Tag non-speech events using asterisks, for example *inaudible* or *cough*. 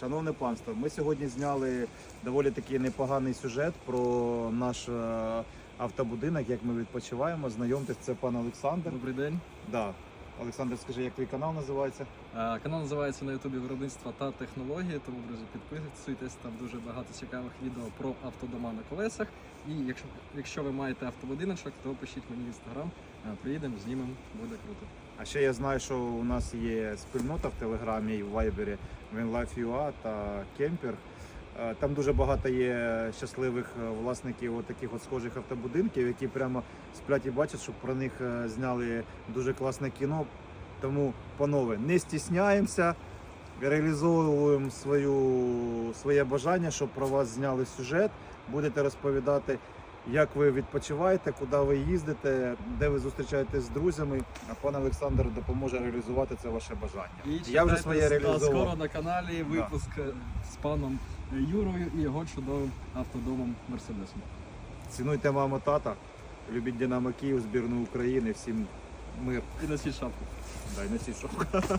Шановне панство, ми сьогодні зняли доволі такий непоганий сюжет про наш е, автобудинок, як ми відпочиваємо. Знайомтесь, це пан Олександр. Добрий день. Да. Олександр, скажи, як твій канал називається? Е, Канал називається на Ютубі Виробництва та технології. Тому, друзі, підписуйтесь. Там дуже багато цікавих відео про автодома на колесах. І якщо, якщо ви маєте автобудиночок, то пишіть мені в інстаграм. Е, Приїдемо, знімемо, буде круто. А ще я знаю, що у нас є спільнота в Телеграмі і в Вайбері WinLife.ua та Кемпер. Е, Там дуже багато є щасливих е, власників таких от схожих автобудинків, які прямо сплять і бачать, що про них е, зняли дуже класне кіно. Тому, панове, не стісняємося, реалізовуємо свою, своє бажання, щоб про вас зняли сюжет. Будете розповідати, як ви відпочиваєте, куди ви їздите, де ви зустрічаєтесь з друзями. А пан Олександр допоможе реалізувати це ваше бажання. І Я вже своє реалізував. скоро на каналі випуск е, з паном Юрою і його чудовим автодомом Мерседесом. Цінуйте маму тата, любіть Динамо Київ, збірну України, всім мир. І носіть шапку. Дай носіть шовк. *laughs*